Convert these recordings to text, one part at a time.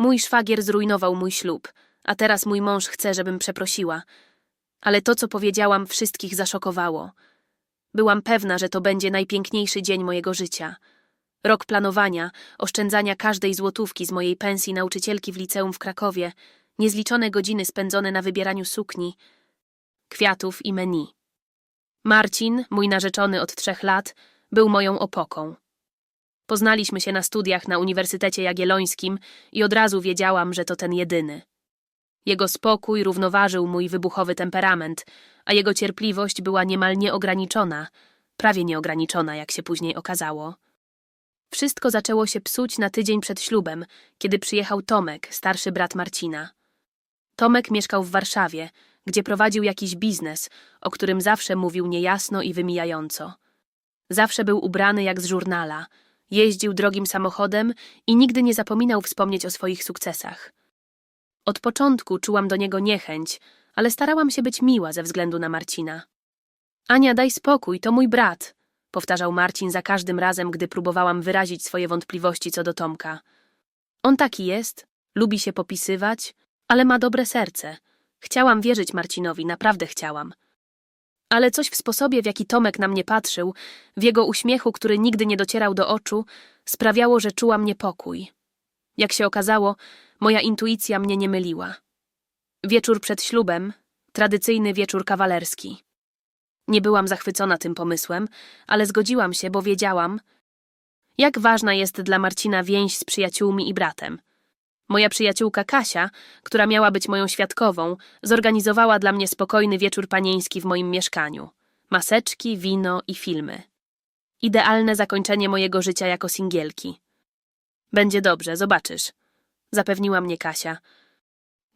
Mój szwagier zrujnował mój ślub, a teraz mój mąż chce, żebym przeprosiła. Ale to, co powiedziałam, wszystkich zaszokowało. Byłam pewna, że to będzie najpiękniejszy dzień mojego życia. Rok planowania, oszczędzania każdej złotówki z mojej pensji nauczycielki w liceum w Krakowie, niezliczone godziny spędzone na wybieraniu sukni, kwiatów i menu. Marcin, mój narzeczony od trzech lat, był moją opoką. Poznaliśmy się na studiach na Uniwersytecie Jagiellońskim i od razu wiedziałam, że to ten jedyny. Jego spokój równoważył mój wybuchowy temperament, a jego cierpliwość była niemal nieograniczona, prawie nieograniczona, jak się później okazało. Wszystko zaczęło się psuć na tydzień przed ślubem, kiedy przyjechał Tomek, starszy brat Marcina. Tomek mieszkał w Warszawie, gdzie prowadził jakiś biznes, o którym zawsze mówił niejasno i wymijająco. Zawsze był ubrany jak z żurnala, jeździł drogim samochodem i nigdy nie zapominał wspomnieć o swoich sukcesach. Od początku czułam do niego niechęć, ale starałam się być miła ze względu na Marcina. Ania, daj spokój, to mój brat, powtarzał Marcin za każdym razem, gdy próbowałam wyrazić swoje wątpliwości co do Tomka. On taki jest, lubi się popisywać, ale ma dobre serce. Chciałam wierzyć Marcinowi, naprawdę chciałam. Ale coś w sposobie, w jaki Tomek na mnie patrzył, w jego uśmiechu, który nigdy nie docierał do oczu, sprawiało, że czułam niepokój. Jak się okazało, moja intuicja mnie nie myliła. Wieczór przed ślubem, tradycyjny wieczór kawalerski. Nie byłam zachwycona tym pomysłem, ale zgodziłam się, bo wiedziałam, jak ważna jest dla Marcina więź z przyjaciółmi i bratem. Moja przyjaciółka Kasia, która miała być moją świadkową, zorganizowała dla mnie spokojny wieczór panieński w moim mieszkaniu. Maseczki, wino i filmy. Idealne zakończenie mojego życia jako singielki. Będzie dobrze, zobaczysz, zapewniła mnie Kasia,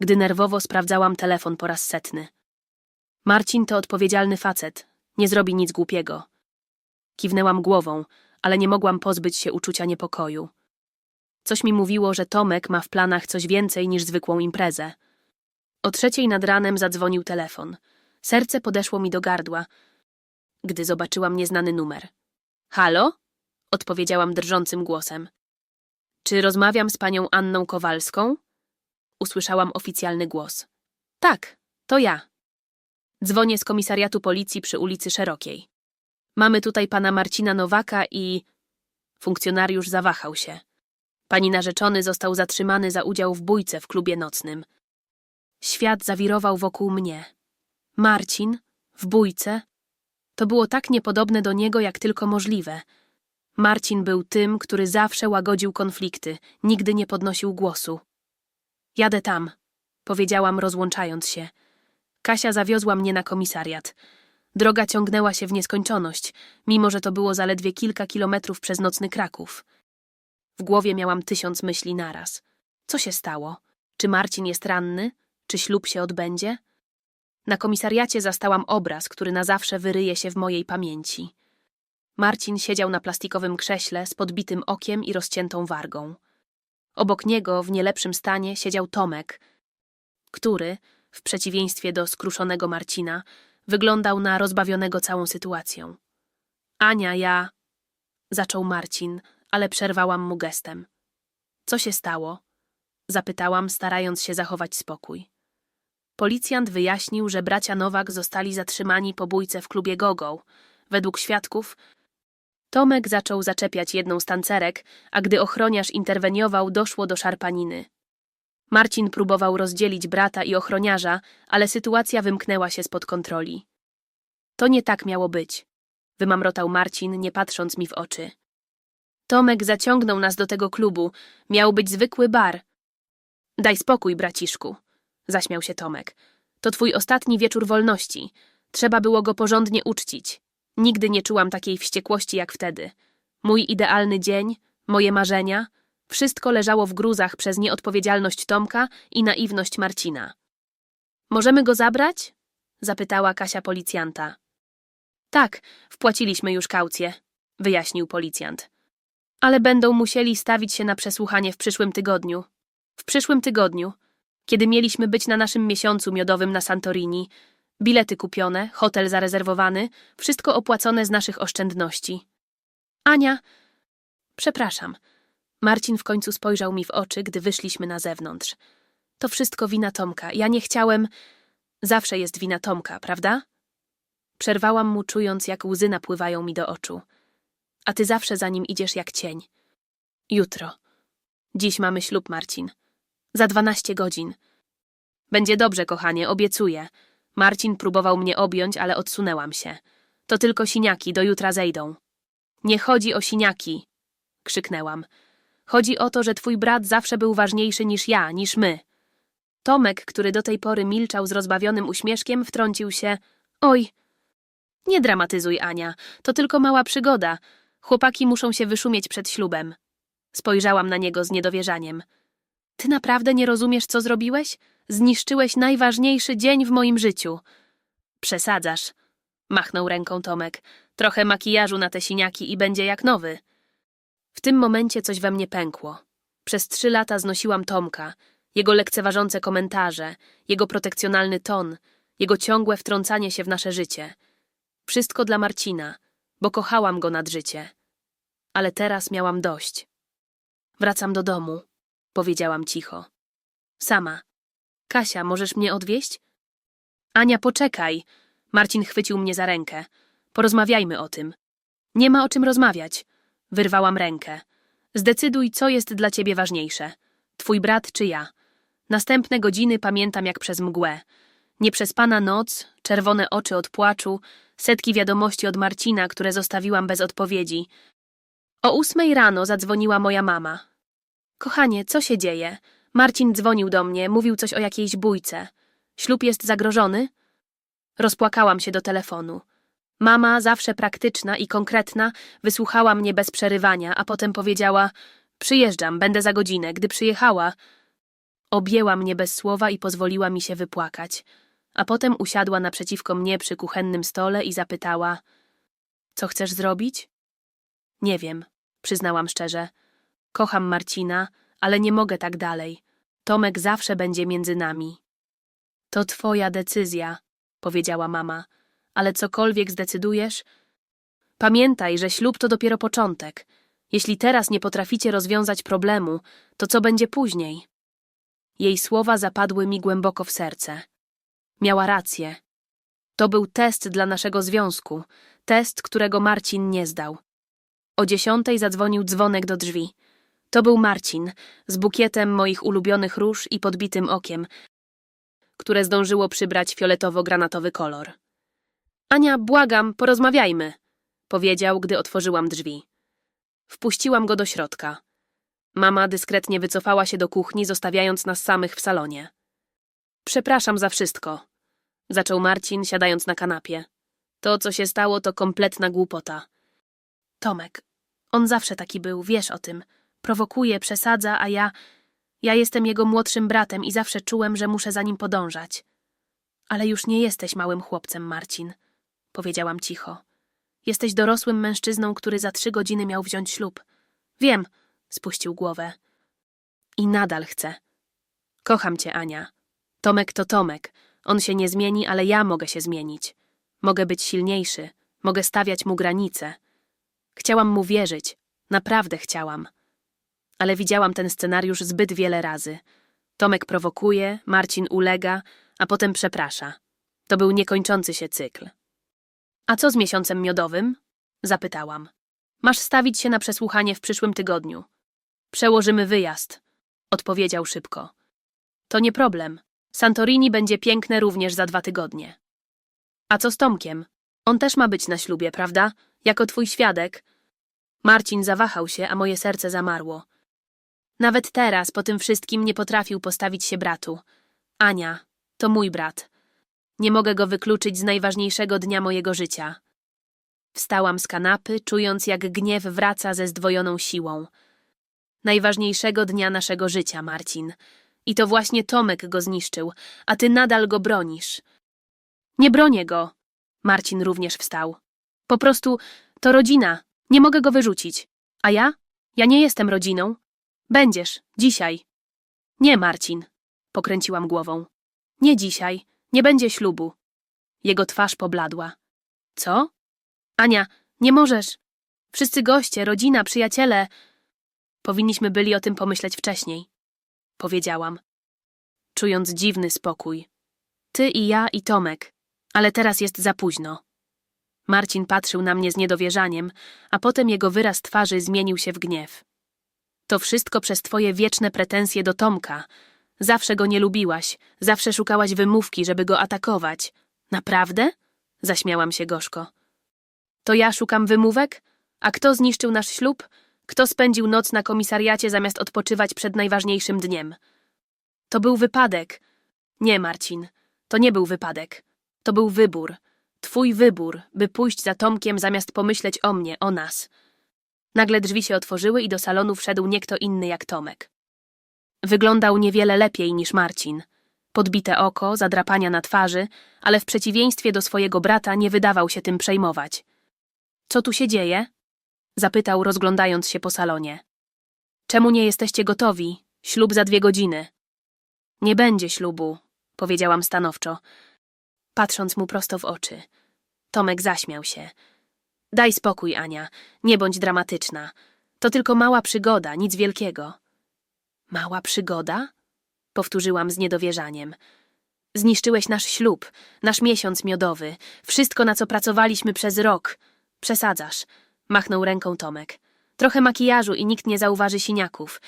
gdy nerwowo sprawdzałam telefon po raz setny. Marcin to odpowiedzialny facet, nie zrobi nic głupiego. Kiwnęłam głową, ale nie mogłam pozbyć się uczucia niepokoju. Coś mi mówiło, że Tomek ma w planach coś więcej niż zwykłą imprezę. O trzeciej nad ranem zadzwonił telefon. Serce podeszło mi do gardła, gdy zobaczyłam nieznany numer. Halo? Odpowiedziałam drżącym głosem. Czy rozmawiam z panią Anną Kowalską? Usłyszałam oficjalny głos. Tak, to ja. Dzwonię z komisariatu policji przy ulicy Szerokiej. Mamy tutaj pana Marcina Nowaka i... Funkcjonariusz zawahał się. Pani narzeczony został zatrzymany za udział w bójce w klubie nocnym. Świat zawirował wokół mnie. Marcin? W bójce? To było tak niepodobne do niego, jak tylko możliwe. Marcin był tym, który zawsze łagodził konflikty, nigdy nie podnosił głosu. Jadę tam, powiedziałam, rozłączając się. Kasia zawiozła mnie na komisariat. Droga ciągnęła się w nieskończoność, mimo że to było zaledwie kilka kilometrów przez nocny Kraków. W głowie miałam tysiąc myśli naraz. Co się stało? Czy Marcin jest ranny? Czy ślub się odbędzie? Na komisariacie zastałam obraz, który na zawsze wyryje się w mojej pamięci. Marcin siedział na plastikowym krześle z podbitym okiem i rozciętą wargą. Obok niego, w nielepszym stanie, siedział Tomek, który, w przeciwieństwie do skruszonego Marcina, wyglądał na rozbawionego całą sytuacją. Ania, ja... Zaczął Marcin, ale przerwałam mu gestem. Co się stało? Zapytałam, starając się zachować spokój. Policjant wyjaśnił, że bracia Nowak zostali zatrzymani po bójce w klubie Gogo. Według świadków, Tomek zaczął zaczepiać jedną z tancerek, a gdy ochroniarz interweniował, doszło do szarpaniny. Marcin próbował rozdzielić brata i ochroniarza, ale sytuacja wymknęła się spod kontroli. To nie tak miało być, wymamrotał Marcin, nie patrząc mi w oczy. Tomek zaciągnął nas do tego klubu. Miał być zwykły bar. Daj spokój, braciszku, zaśmiał się Tomek. To twój ostatni wieczór wolności. Trzeba było go porządnie uczcić. Nigdy nie czułam takiej wściekłości jak wtedy. Mój idealny dzień, moje marzenia, wszystko leżało w gruzach przez nieodpowiedzialność Tomka i naiwność Marcina. Możemy go zabrać? zapytała Kasia policjanta. Tak, wpłaciliśmy już kaucję, wyjaśnił policjant. Ale będą musieli stawić się na przesłuchanie w przyszłym tygodniu. W przyszłym tygodniu, kiedy mieliśmy być na naszym miesiącu miodowym na Santorini, bilety kupione, hotel zarezerwowany, wszystko opłacone z naszych oszczędności. Ania, przepraszam, Marcin w końcu spojrzał mi w oczy, gdy wyszliśmy na zewnątrz. To wszystko wina Tomka. Ja nie chciałem. Zawsze jest wina Tomka, prawda? Przerwałam mu, czując, jak łzy napływają mi do oczu. A ty zawsze za nim idziesz jak cień. Jutro. Dziś mamy ślub, Marcin. Za dwanaście godzin. Będzie dobrze, kochanie, obiecuję. Marcin próbował mnie objąć, ale odsunęłam się. To tylko siniaki, do jutra zejdą. Nie chodzi o siniaki, krzyknęłam. Chodzi o to, że twój brat zawsze był ważniejszy niż ja, niż my. Tomek, który do tej pory milczał z rozbawionym uśmieszkiem, wtrącił się. Oj, nie dramatyzuj, Ania. To tylko mała przygoda. Chłopaki muszą się wyszumieć przed ślubem. Spojrzałam na niego z niedowierzaniem. Ty naprawdę nie rozumiesz, co zrobiłeś? Zniszczyłeś najważniejszy dzień w moim życiu. Przesadzasz. Machnął ręką Tomek. Trochę makijażu na te siniaki i będzie jak nowy. W tym momencie coś we mnie pękło. Przez trzy lata znosiłam Tomka, jego lekceważące komentarze, jego protekcjonalny ton, jego ciągłe wtrącanie się w nasze życie. Wszystko dla Marcina, bo kochałam go nad życie. Ale teraz miałam dość. Wracam do domu, powiedziałam cicho. Sama. Kasia, możesz mnie odwieźć? Ania, poczekaj. Marcin chwycił mnie za rękę. Porozmawiajmy o tym. Nie ma o czym rozmawiać. Wyrwałam rękę. Zdecyduj, co jest dla ciebie ważniejsze. Twój brat czy ja. Następne godziny pamiętam jak przez mgłę. Nieprzespana noc, czerwone oczy od płaczu, setki wiadomości od Marcina, które zostawiłam bez odpowiedzi. O ósmej rano zadzwoniła moja mama. Kochanie, co się dzieje? Marcin dzwonił do mnie, mówił coś o jakiejś bójce. Ślub jest zagrożony? Rozpłakałam się do telefonu. Mama, zawsze praktyczna i konkretna, wysłuchała mnie bez przerywania, a potem powiedziała: Przyjeżdżam, będę za godzinę. Gdy przyjechała, objęła mnie bez słowa i pozwoliła mi się wypłakać. A potem usiadła naprzeciwko mnie przy kuchennym stole i zapytała: Co chcesz zrobić? Nie wiem, przyznałam szczerze. Kocham Marcina, ale nie mogę tak dalej. Tomek zawsze będzie między nami. To twoja decyzja, powiedziała mama, ale cokolwiek zdecydujesz, pamiętaj, że ślub to dopiero początek. Jeśli teraz nie potraficie rozwiązać problemu, to co będzie później? Jej słowa zapadły mi głęboko w serce. Miała rację. To był test dla naszego związku, test, którego Marcin nie zdał. O dziesiątej zadzwonił dzwonek do drzwi. To był Marcin, z bukietem moich ulubionych róż i podbitym okiem, które zdążyło przybrać fioletowo-granatowy kolor. Ania, błagam, porozmawiajmy, powiedział, gdy otworzyłam drzwi. Wpuściłam go do środka. Mama dyskretnie wycofała się do kuchni, zostawiając nas samych w salonie. Przepraszam za wszystko, zaczął Marcin, siadając na kanapie. To, co się stało, to kompletna głupota. Tomek, on zawsze taki był, wiesz o tym. Prowokuje, przesadza, a ja. Ja jestem jego młodszym bratem i zawsze czułem, że muszę za nim podążać. Ale już nie jesteś małym chłopcem, Marcin, powiedziałam cicho. Jesteś dorosłym mężczyzną, który za trzy godziny miał wziąć ślub. Wiem, spuścił głowę. I nadal chcę. Kocham cię, Ania. Tomek to Tomek. On się nie zmieni, ale ja mogę się zmienić. Mogę być silniejszy, mogę stawiać mu granice. Chciałam mu wierzyć, naprawdę chciałam. Ale widziałam ten scenariusz zbyt wiele razy. Tomek prowokuje, Marcin ulega, a potem przeprasza. To był niekończący się cykl. A co z miesiącem miodowym? Zapytałam. Masz stawić się na przesłuchanie w przyszłym tygodniu. Przełożymy wyjazd, odpowiedział szybko. To nie problem. Santorini będzie piękne również za dwa tygodnie. A co z Tomkiem? On też ma być na ślubie, prawda? Jako twój świadek. Marcin zawahał się, a moje serce zamarło. Nawet teraz, po tym wszystkim, nie potrafił postawić się bratu. Ania, to mój brat. Nie mogę go wykluczyć z najważniejszego dnia mojego życia. Wstałam z kanapy, czując, jak gniew wraca ze zdwojoną siłą. Najważniejszego dnia naszego życia, Marcin. I to właśnie Tomek go zniszczył, a ty nadal go bronisz. Nie bronię go. Marcin również wstał. Po prostu to rodzina. Nie mogę go wyrzucić. A ja? Ja nie jestem rodziną. Będziesz, dzisiaj. Nie, Marcin. Pokręciłam głową. Nie dzisiaj. Nie będzie ślubu. Jego twarz pobladła. Co? Ania, nie możesz. Wszyscy goście, rodzina, przyjaciele. Powinniśmy byli o tym pomyśleć wcześniej. Powiedziałam, czując dziwny spokój. Ty i ja i Tomek, ale teraz jest za późno. Marcin patrzył na mnie z niedowierzaniem, a potem jego wyraz twarzy zmienił się w gniew. To wszystko przez twoje wieczne pretensje do Tomka. Zawsze go nie lubiłaś, zawsze szukałaś wymówki, żeby go atakować. Naprawdę? Zaśmiałam się gorzko. To ja szukam wymówek? A kto zniszczył nasz ślub? Kto spędził noc na komisariacie zamiast odpoczywać przed najważniejszym dniem? To był wypadek. Nie, Marcin, to nie był wypadek. To był wybór. Twój wybór, by pójść za Tomkiem zamiast pomyśleć o mnie, o nas. Nagle drzwi się otworzyły i do salonu wszedł nie kto inny jak Tomek. Wyglądał niewiele lepiej niż Marcin. Podbite oko, zadrapania na twarzy, ale w przeciwieństwie do swojego brata nie wydawał się tym przejmować. Co tu się dzieje? Zapytał, rozglądając się po salonie. Czemu nie jesteście gotowi? Ślub za dwie godziny. Nie będzie ślubu, powiedziałam stanowczo, patrząc mu prosto w oczy. Tomek zaśmiał się. Daj spokój, Ania, nie bądź dramatyczna. To tylko mała przygoda, nic wielkiego. Mała przygoda? Powtórzyłam z niedowierzaniem. Zniszczyłeś nasz ślub, nasz miesiąc miodowy, wszystko, na co pracowaliśmy przez rok. Przesadzasz. Machnął ręką Tomek. Trochę makijażu i nikt nie zauważy siniaków.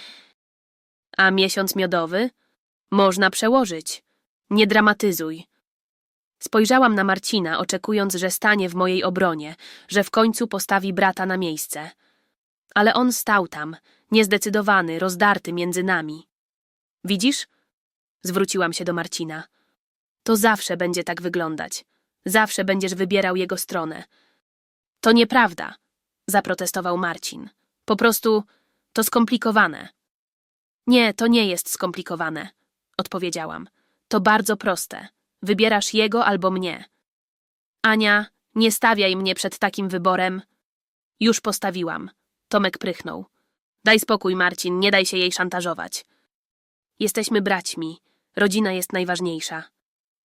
A miesiąc miodowy? Można przełożyć. Nie dramatyzuj. Spojrzałam na Marcina, oczekując, że stanie w mojej obronie, że w końcu postawi brata na miejsce. Ale on stał tam, niezdecydowany, rozdarty między nami. Widzisz? Zwróciłam się do Marcina. To zawsze będzie tak wyglądać. Zawsze będziesz wybierał jego stronę. To nieprawda, zaprotestował Marcin. Po prostu to skomplikowane. Nie, to nie jest skomplikowane, odpowiedziałam. To bardzo proste. Wybierasz jego albo mnie. Ania, nie stawiaj mnie przed takim wyborem. Już postawiłam. Tomek prychnął. Daj spokój, Marcin, nie daj się jej szantażować. Jesteśmy braćmi. Rodzina jest najważniejsza.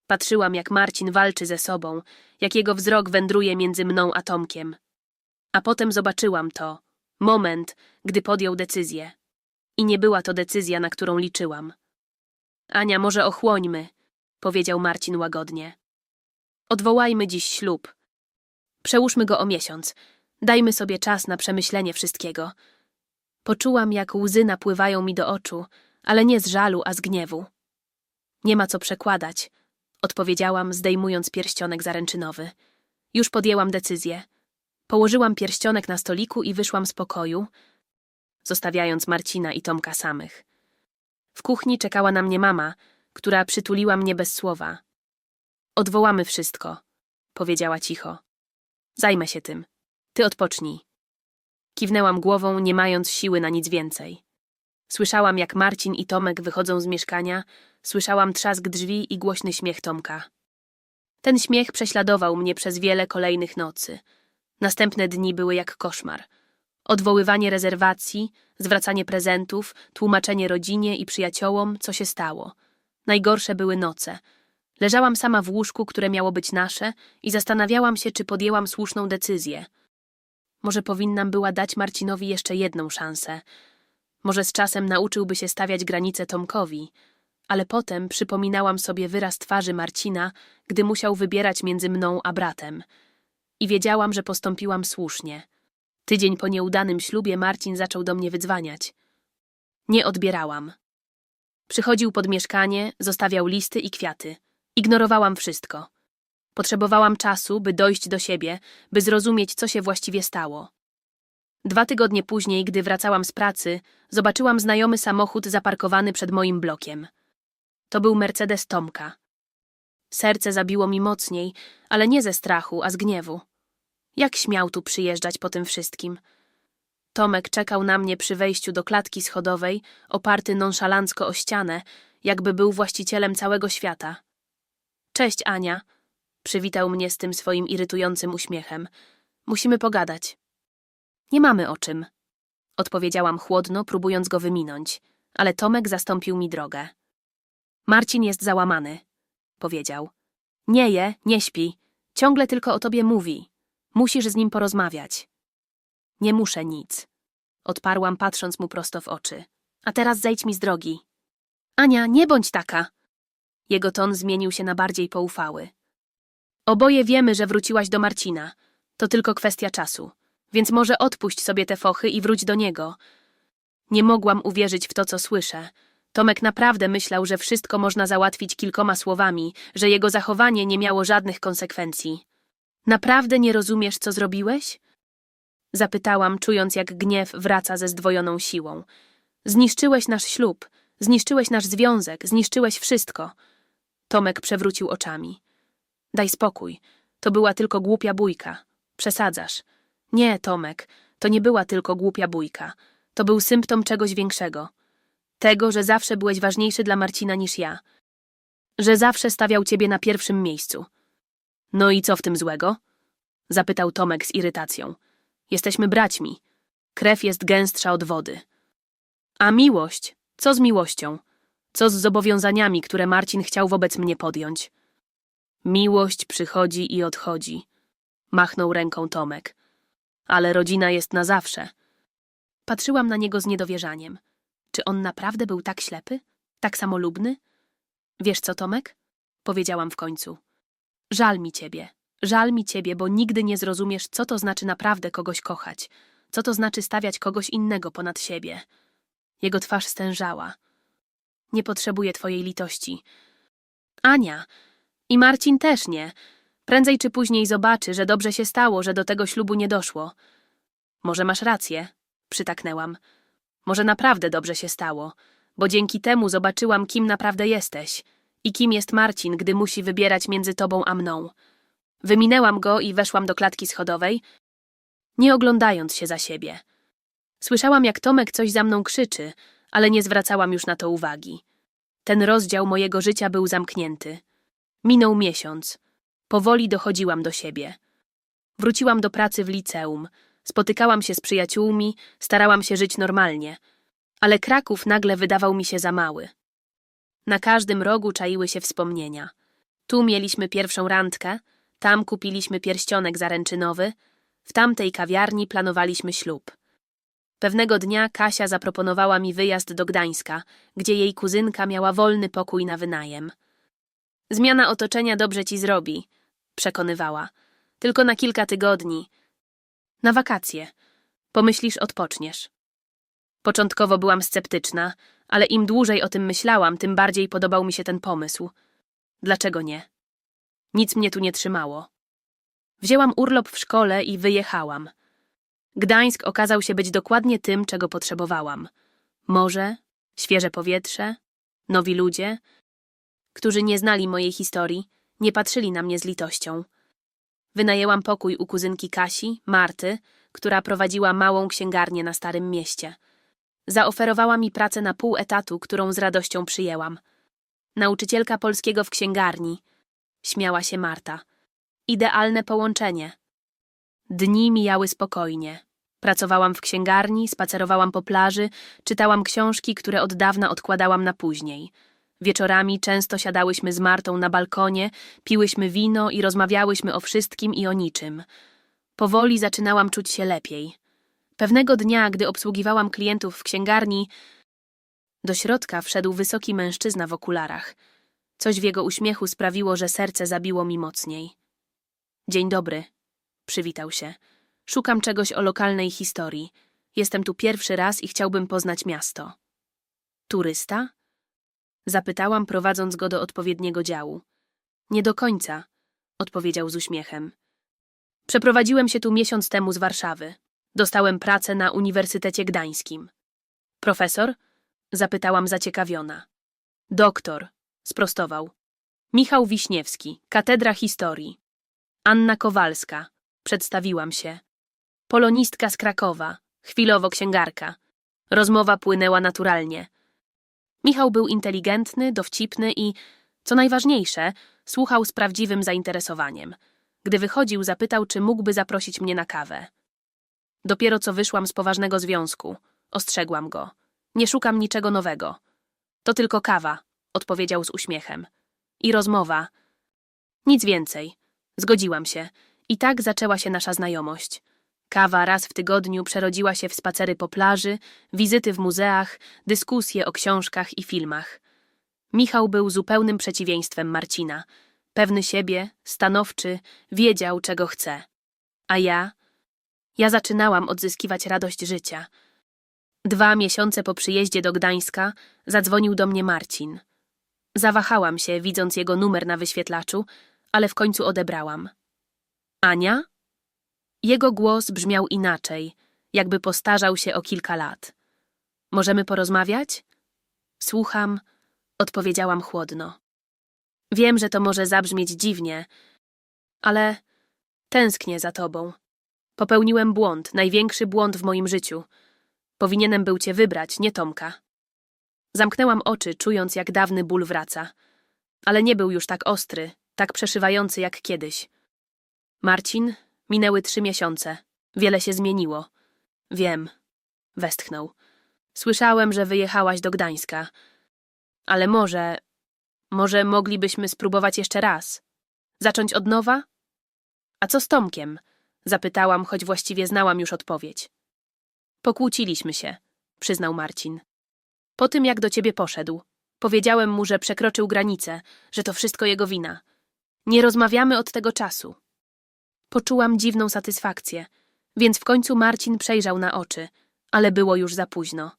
Patrzyłam, jak Marcin walczy ze sobą, jak jego wzrok wędruje między mną a Tomkiem. A potem zobaczyłam to. Moment, gdy podjął decyzję. I nie była to decyzja, na którą liczyłam. Ania, może ochłońmy, powiedział Marcin łagodnie. Odwołajmy dziś ślub. Przełóżmy go o miesiąc. Dajmy sobie czas na przemyślenie wszystkiego. Poczułam, jak łzy napływają mi do oczu, ale nie z żalu, a z gniewu. Nie ma co przekładać, odpowiedziałam, zdejmując pierścionek zaręczynowy. Już podjęłam decyzję. Położyłam pierścionek na stoliku i wyszłam z pokoju, zostawiając Marcina i Tomka samych. W kuchni czekała na mnie mama, która przytuliła mnie bez słowa. Odwołamy wszystko, powiedziała cicho. Zajmę się tym. Ty odpocznij. Kiwnęłam głową, nie mając siły na nic więcej. Słyszałam, jak Marcin i Tomek wychodzą z mieszkania, słyszałam trzask drzwi i głośny śmiech Tomka. Ten śmiech prześladował mnie przez wiele kolejnych nocy. Następne dni były jak koszmar. Odwoływanie rezerwacji, zwracanie prezentów, tłumaczenie rodzinie i przyjaciołom, co się stało. Najgorsze były noce. Leżałam sama w łóżku, które miało być nasze i zastanawiałam się, czy podjęłam słuszną decyzję. Może powinnam była dać Marcinowi jeszcze jedną szansę. Może z czasem nauczyłby się stawiać granice Tomkowi. Ale potem przypominałam sobie wyraz twarzy Marcina, gdy musiał wybierać między mną a bratem. I wiedziałam, że postąpiłam słusznie. Tydzień po nieudanym ślubie Marcin zaczął do mnie wydzwaniać. Nie odbierałam. Przychodził pod mieszkanie, zostawiał listy i kwiaty. Ignorowałam wszystko. Potrzebowałam czasu, by dojść do siebie, by zrozumieć, co się właściwie stało. Dwa tygodnie później, gdy wracałam z pracy, zobaczyłam znajomy samochód zaparkowany przed moim blokiem. To był Mercedes Tomka. Serce zabiło mi mocniej, ale nie ze strachu, a z gniewu. Jak śmiał tu przyjeżdżać po tym wszystkim? Tomek czekał na mnie przy wejściu do klatki schodowej, oparty nonszalancko o ścianę, jakby był właścicielem całego świata. Cześć, Ania, przywitał mnie z tym swoim irytującym uśmiechem. Musimy pogadać. Nie mamy o czym, odpowiedziałam chłodno, próbując go wyminąć, ale Tomek zastąpił mi drogę. Marcin jest załamany, powiedział. Nie je, nie śpi, ciągle tylko o tobie mówi. Musisz z nim porozmawiać. Nie muszę nic. Odparłam, patrząc mu prosto w oczy. A teraz zejdź mi z drogi. Ania, nie bądź taka. Jego ton zmienił się na bardziej poufały. Oboje wiemy, że wróciłaś do Marcina. To tylko kwestia czasu. Więc może odpuść sobie te fochy i wróć do niego. Nie mogłam uwierzyć w to, co słyszę. Tomek naprawdę myślał, że wszystko można załatwić kilkoma słowami, że jego zachowanie nie miało żadnych konsekwencji. Naprawdę nie rozumiesz, co zrobiłeś? Zapytałam, czując, jak gniew wraca ze zdwojoną siłą. Zniszczyłeś nasz ślub, zniszczyłeś nasz związek, zniszczyłeś wszystko. Tomek przewrócił oczami. Daj spokój. To była tylko głupia bójka. Przesadzasz. Nie, Tomek, to nie była tylko głupia bójka. To był symptom czegoś większego. Tego, że zawsze byłeś ważniejszy dla Marcina niż ja. Że zawsze stawiał ciebie na pierwszym miejscu. No i co w tym złego? Zapytał Tomek z irytacją. Jesteśmy braćmi. Krew jest gęstsza od wody. A miłość? Co z miłością? Co z zobowiązaniami, które Marcin chciał wobec mnie podjąć? Miłość przychodzi i odchodzi. Machnął ręką Tomek. Ale rodzina jest na zawsze. Patrzyłam na niego z niedowierzaniem. Czy on naprawdę był tak ślepy? Tak samolubny? Wiesz co, Tomek? Powiedziałam w końcu. Żal mi ciebie. Żal mi ciebie, bo nigdy nie zrozumiesz, co to znaczy naprawdę kogoś kochać. Co to znaczy stawiać kogoś innego ponad siebie. Jego twarz stężała. Nie potrzebuję twojej litości. Ania. I Marcin też nie. Prędzej czy później zobaczy, że dobrze się stało, że do tego ślubu nie doszło. Może masz rację, przytaknęłam. Może naprawdę dobrze się stało, bo dzięki temu zobaczyłam, kim naprawdę jesteś i kim jest Marcin, gdy musi wybierać między tobą a mną. Wyminęłam go i weszłam do klatki schodowej, nie oglądając się za siebie. Słyszałam, jak Tomek coś za mną krzyczy, ale nie zwracałam już na to uwagi. Ten rozdział mojego życia był zamknięty. Minął miesiąc. Powoli dochodziłam do siebie. Wróciłam do pracy w liceum. Spotykałam się z przyjaciółmi, starałam się żyć normalnie. Ale Kraków nagle wydawał mi się za mały. Na każdym rogu czaiły się wspomnienia. Tu mieliśmy pierwszą randkę, tam kupiliśmy pierścionek zaręczynowy, w tamtej kawiarni planowaliśmy ślub. Pewnego dnia Kasia zaproponowała mi wyjazd do Gdańska, gdzie jej kuzynka miała wolny pokój na wynajem. Zmiana otoczenia dobrze ci zrobi, przekonywała. Tylko na kilka tygodni. Na wakacje. Pomyślisz, odpoczniesz. Początkowo byłam sceptyczna, ale im dłużej o tym myślałam, tym bardziej podobał mi się ten pomysł. Dlaczego nie? Nic mnie tu nie trzymało. Wzięłam urlop w szkole i wyjechałam. Gdańsk okazał się być dokładnie tym, czego potrzebowałam. Morze, świeże powietrze, nowi ludzie, którzy nie znali mojej historii, nie patrzyli na mnie z litością. Wynajęłam pokój u kuzynki Kasi, Marty, która prowadziła małą księgarnię na Starym Mieście. Zaoferowała mi pracę na pół etatu, którą z radością przyjęłam. Nauczycielka polskiego w księgarni. Śmiała się Marta. Idealne połączenie. Dni mijały spokojnie. Pracowałam w księgarni, spacerowałam po plaży, czytałam książki, które od dawna odkładałam na później. Wieczorami często siadałyśmy z Martą na balkonie, piłyśmy wino i rozmawiałyśmy o wszystkim i o niczym. Powoli zaczynałam czuć się lepiej. Pewnego dnia, gdy obsługiwałam klientów w księgarni, do środka wszedł wysoki mężczyzna w okularach. Coś w jego uśmiechu sprawiło, że serce zabiło mi mocniej. Dzień dobry, przywitał się. Szukam czegoś o lokalnej historii. Jestem tu pierwszy raz i chciałbym poznać miasto. Turysta? Zapytałam, prowadząc go do odpowiedniego działu. Nie do końca, odpowiedział z uśmiechem. Przeprowadziłem się tu miesiąc temu z Warszawy. Dostałem pracę na Uniwersytecie Gdańskim. Profesor? Zapytałam zaciekawiona. Doktor, sprostował. Michał Wiśniewski, Katedra Historii. Anna Kowalska, przedstawiłam się. Polonistka z Krakowa, chwilowo księgarka. Rozmowa płynęła naturalnie. Michał był inteligentny, dowcipny i, co najważniejsze, słuchał z prawdziwym zainteresowaniem. Gdy wychodził, zapytał, czy mógłby zaprosić mnie na kawę. Dopiero co wyszłam z poważnego związku. Ostrzegłam go. Nie szukam niczego nowego. To tylko kawa, odpowiedział z uśmiechem. I rozmowa. Nic więcej. Zgodziłam się. I tak zaczęła się nasza znajomość. Kawa raz w tygodniu przerodziła się w spacery po plaży, wizyty w muzeach, dyskusje o książkach i filmach. Michał był zupełnym przeciwieństwem Marcina. Pewny siebie, stanowczy, wiedział, czego chce. A ja? Ja zaczynałam odzyskiwać radość życia. Dwa miesiące po przyjeździe do Gdańska zadzwonił do mnie Marcin. Zawahałam się, widząc jego numer na wyświetlaczu, ale w końcu odebrałam. Ania? Jego głos brzmiał inaczej, jakby postarzał się o kilka lat. Możemy porozmawiać? Słucham, odpowiedziałam chłodno. Wiem, że to może zabrzmieć dziwnie, ale tęsknię za tobą. Popełniłem błąd, największy błąd w moim życiu. Powinienem był cię wybrać, nie Tomka. Zamknęłam oczy, czując, jak dawny ból wraca. Ale nie był już tak ostry, tak przeszywający jak kiedyś. Marcin, minęły trzy miesiące. Wiele się zmieniło. Wiem. Westchnął. Słyszałem, że wyjechałaś do Gdańska. Ale może... Może moglibyśmy spróbować jeszcze raz? Zacząć od nowa? A co z Tomkiem? Zapytałam, choć właściwie znałam już odpowiedź. Pokłóciliśmy się, przyznał Marcin. Po tym, jak do ciebie poszedł, powiedziałem mu, że przekroczył granicę, że to wszystko jego wina. Nie rozmawiamy od tego czasu. Poczułam dziwną satysfakcję, więc w końcu Marcin przejrzał na oczy, ale było już za późno.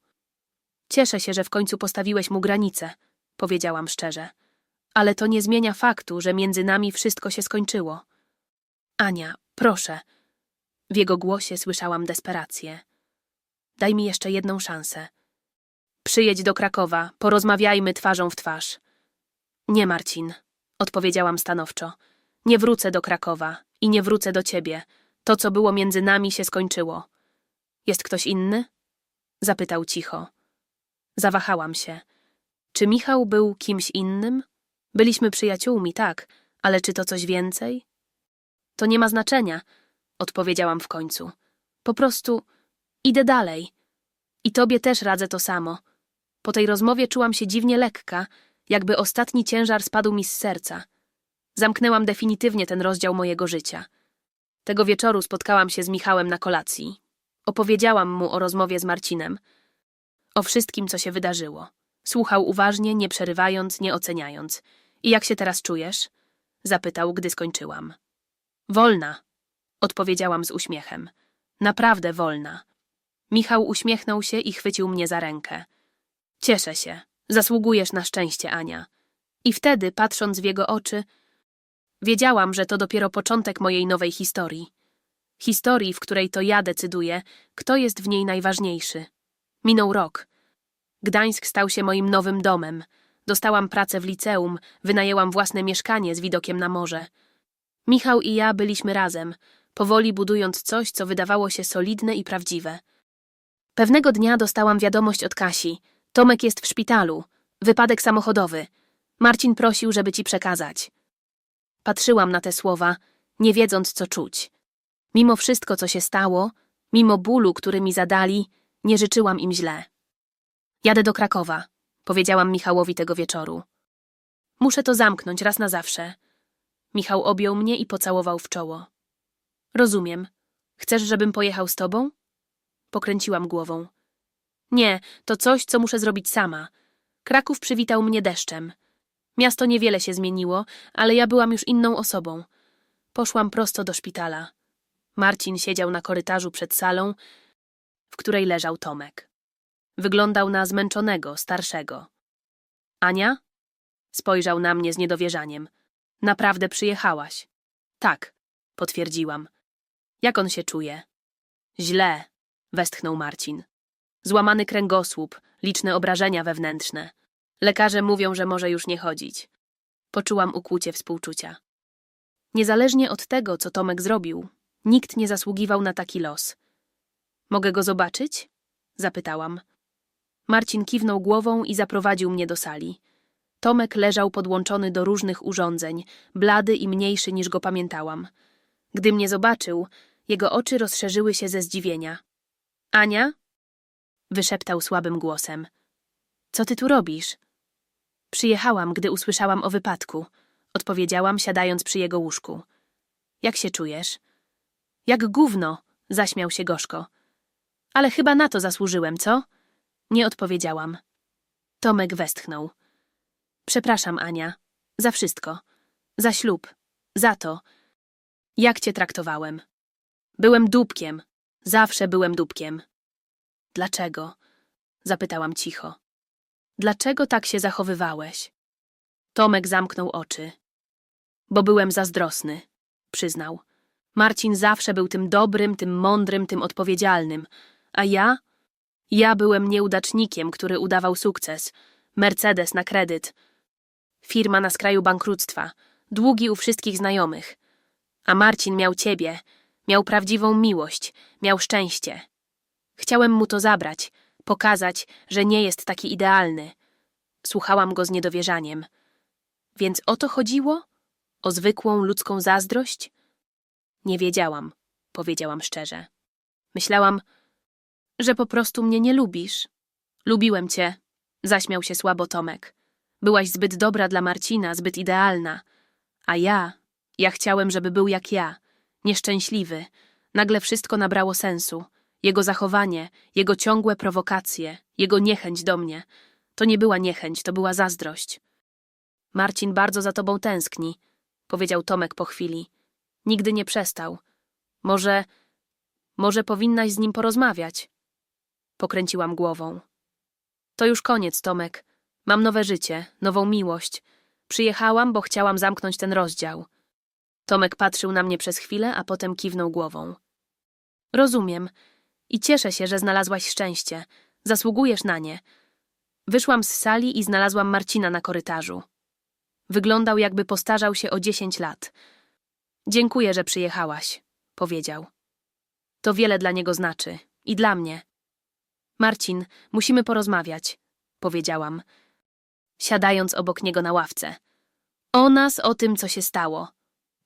Cieszę się, że w końcu postawiłeś mu granicę, powiedziałam szczerze. Ale to nie zmienia faktu, że między nami wszystko się skończyło. Ania, proszę. W jego głosie słyszałam desperację. Daj mi jeszcze jedną szansę. Przyjedź do Krakowa, porozmawiajmy twarzą w twarz. Nie, Marcin, odpowiedziałam stanowczo. Nie wrócę do Krakowa i nie wrócę do ciebie. To, co było między nami, się skończyło. Jest ktoś inny? Zapytał cicho. Zawahałam się. Czy Michał był kimś innym? Byliśmy przyjaciółmi, tak, ale czy to coś więcej? To nie ma znaczenia, odpowiedziałam w końcu. Po prostu idę dalej. I tobie też radzę to samo. Po tej rozmowie czułam się dziwnie lekka, jakby ostatni ciężar spadł mi z serca. Zamknęłam definitywnie ten rozdział mojego życia. Tego wieczoru spotkałam się z Michałem na kolacji. Opowiedziałam mu o rozmowie z Marcinem. O wszystkim, co się wydarzyło. Słuchał uważnie, nie przerywając, nie oceniając. I jak się teraz czujesz? Zapytał, gdy skończyłam. Wolna, odpowiedziałam z uśmiechem. Naprawdę wolna. Michał uśmiechnął się i chwycił mnie za rękę. Cieszę się. Zasługujesz na szczęście, Ania. I wtedy, patrząc w jego oczy, wiedziałam, że to dopiero początek mojej nowej historii. Historii, w której to ja decyduję, kto jest w niej najważniejszy. Minął rok. Gdańsk stał się moim nowym domem. Dostałam pracę w liceum, wynajęłam własne mieszkanie z widokiem na morze. Michał i ja byliśmy razem, powoli budując coś, co wydawało się solidne i prawdziwe. Pewnego dnia dostałam wiadomość od Kasi. Tomek jest w szpitalu. Wypadek samochodowy. Marcin prosił, żeby ci przekazać. Patrzyłam na te słowa, nie wiedząc, co czuć. Mimo wszystko, co się stało, mimo bólu, który mi zadali, nie życzyłam im źle. Jadę do Krakowa, powiedziałam Michałowi tego wieczoru. Muszę to zamknąć raz na zawsze. Michał objął mnie i pocałował w czoło. Rozumiem. Chcesz, żebym pojechał z tobą? Pokręciłam głową. Nie, to coś, co muszę zrobić sama. Kraków przywitał mnie deszczem. Miasto niewiele się zmieniło, ale ja byłam już inną osobą. Poszłam prosto do szpitala. Marcin siedział na korytarzu przed salą, w której leżał Tomek. Wyglądał na zmęczonego, starszego. Ania? Spojrzał na mnie z niedowierzaniem. Naprawdę przyjechałaś? Tak, potwierdziłam. Jak on się czuje? Źle, westchnął Marcin. Złamany kręgosłup, liczne obrażenia wewnętrzne. Lekarze mówią, że może już nie chodzić. Poczułam ukłucie współczucia. Niezależnie od tego, co Tomek zrobił, nikt nie zasługiwał na taki los. Mogę go zobaczyć? Zapytałam. Marcin kiwnął głową i zaprowadził mnie do sali. Tomek leżał podłączony do różnych urządzeń, blady i mniejszy niż go pamiętałam. Gdy mnie zobaczył, jego oczy rozszerzyły się ze zdziwienia. Ania? Wyszeptał słabym głosem. Co ty tu robisz? Przyjechałam, gdy usłyszałam o wypadku. Odpowiedziałam, siadając przy jego łóżku. Jak się czujesz? Jak gówno, Zaśmiał się gorzko. Ale chyba na to zasłużyłem, co? Nie odpowiedziałam. Tomek westchnął. Przepraszam, Ania. Za wszystko. Za ślub. Za to. Jak cię traktowałem? Byłem dupkiem. Zawsze byłem dupkiem. Dlaczego? Zapytałam cicho. Dlaczego tak się zachowywałeś? Tomek zamknął oczy. Bo byłem zazdrosny, przyznał. Marcin zawsze był tym dobrym, tym mądrym, tym odpowiedzialnym. A ja? Ja byłem nieudacznikiem, który udawał sukces. Mercedes na kredyt. Firma na skraju bankructwa. Długi u wszystkich znajomych. A Marcin miał ciebie. Miał prawdziwą miłość. Miał szczęście. Chciałem mu to zabrać. Pokazać, że nie jest taki idealny. Słuchałam go z niedowierzaniem. Więc o to chodziło? O zwykłą ludzką zazdrość? Nie wiedziałam, powiedziałam szczerze. Myślałam, że po prostu mnie nie lubisz. Lubiłem cię, zaśmiał się słabo Tomek. Byłaś zbyt dobra dla Marcina, zbyt idealna. A ja, ja chciałem, żeby był jak ja, nieszczęśliwy. Nagle wszystko nabrało sensu. Jego zachowanie, jego ciągłe prowokacje, jego niechęć do mnie. To nie była niechęć, to była zazdrość. Marcin bardzo za tobą tęskni, powiedział Tomek po chwili. Nigdy nie przestał. Może, może powinnaś z nim porozmawiać? Pokręciłam głową. To już koniec, Tomek. Mam nowe życie, nową miłość. Przyjechałam, bo chciałam zamknąć ten rozdział. Tomek patrzył na mnie przez chwilę, a potem kiwnął głową. Rozumiem. I cieszę się, że znalazłaś szczęście. Zasługujesz na nie. Wyszłam z sali i znalazłam Marcina na korytarzu. Wyglądał, jakby postarzał się o dziesięć lat. Dziękuję, że przyjechałaś, powiedział. To wiele dla niego znaczy. I dla mnie. Marcin, musimy porozmawiać, powiedziałam, siadając obok niego na ławce. O nas, o tym, co się stało.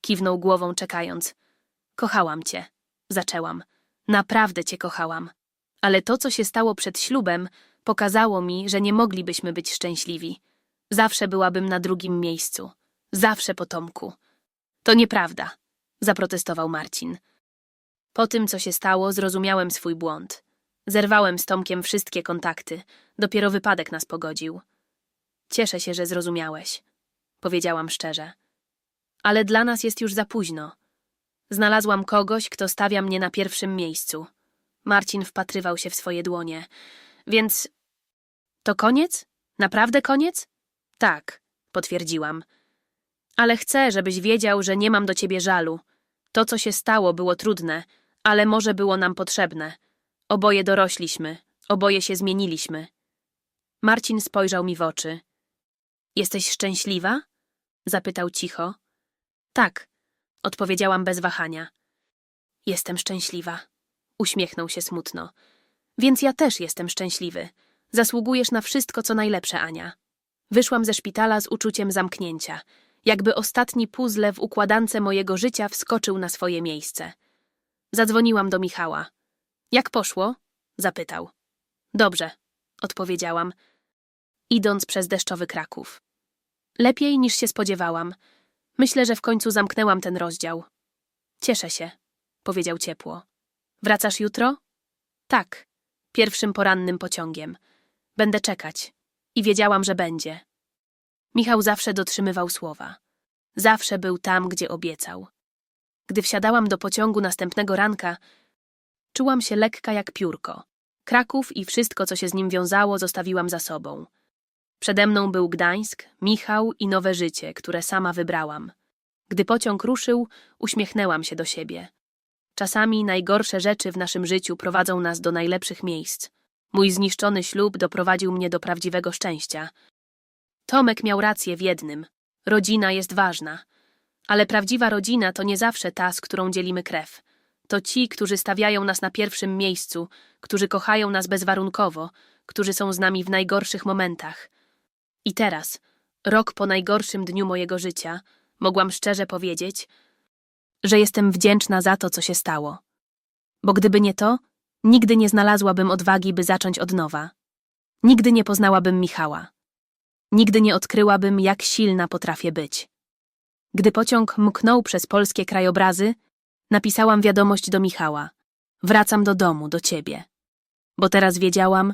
Kiwnął głową, czekając. Kochałam cię, zaczęłam. Naprawdę cię kochałam. Ale to, co się stało przed ślubem, pokazało mi, że nie moglibyśmy być szczęśliwi. Zawsze byłabym na drugim miejscu. Zawsze po Tomku. To nieprawda, zaprotestował Marcin. Po tym, co się stało, zrozumiałem swój błąd. Zerwałem z Tomkiem wszystkie kontakty. Dopiero wypadek nas pogodził. Cieszę się, że zrozumiałeś, powiedziałam szczerze. Ale dla nas jest już za późno. Znalazłam kogoś, kto stawia mnie na pierwszym miejscu. Marcin wpatrywał się w swoje dłonie. Więc. To koniec? Naprawdę koniec? Tak, potwierdziłam. Ale chcę, żebyś wiedział, że nie mam do ciebie żalu. To, co się stało, było trudne, ale może było nam potrzebne. Oboje dorośliśmy, oboje się zmieniliśmy. Marcin spojrzał mi w oczy. Jesteś szczęśliwa? Zapytał cicho. Tak, odpowiedziałam bez wahania. Jestem szczęśliwa. Uśmiechnął się smutno. Więc ja też jestem szczęśliwy. Zasługujesz na wszystko, co najlepsze, Ania. Wyszłam ze szpitala z uczuciem zamknięcia, jakby ostatni puzzle w układance mojego życia wskoczył na swoje miejsce. Zadzwoniłam do Michała. Jak poszło? zapytał. Dobrze, odpowiedziałam, idąc przez deszczowy Kraków. Lepiej niż się spodziewałam. Myślę, że w końcu zamknęłam ten rozdział. Cieszę się, powiedział ciepło. Wracasz jutro? Tak, pierwszym porannym pociągiem. Będę czekać. I wiedziałam, że będzie. Michał zawsze dotrzymywał słowa. Zawsze był tam, gdzie obiecał. Gdy wsiadałam do pociągu następnego ranka, czułam się lekka jak piórko. Kraków i wszystko, co się z nim wiązało, zostawiłam za sobą. Przede mną był Gdańsk, Michał i nowe życie, które sama wybrałam. Gdy pociąg ruszył, uśmiechnęłam się do siebie. Czasami najgorsze rzeczy w naszym życiu prowadzą nas do najlepszych miejsc. Mój zniszczony ślub doprowadził mnie do prawdziwego szczęścia. Tomek miał rację w jednym. Rodzina jest ważna. Ale prawdziwa rodzina to nie zawsze ta, z którą dzielimy krew. To ci, którzy stawiają nas na pierwszym miejscu, którzy kochają nas bezwarunkowo, którzy są z nami w najgorszych momentach. I teraz, rok po najgorszym dniu mojego życia, mogłam szczerze powiedzieć, że jestem wdzięczna za to, co się stało. Bo gdyby nie to, nigdy nie znalazłabym odwagi, by zacząć od nowa. Nigdy nie poznałabym Michała. Nigdy nie odkryłabym, jak silna potrafię być. Gdy pociąg mknął przez polskie krajobrazy, napisałam wiadomość do Michała. Wracam do domu, do ciebie. Bo teraz wiedziałam,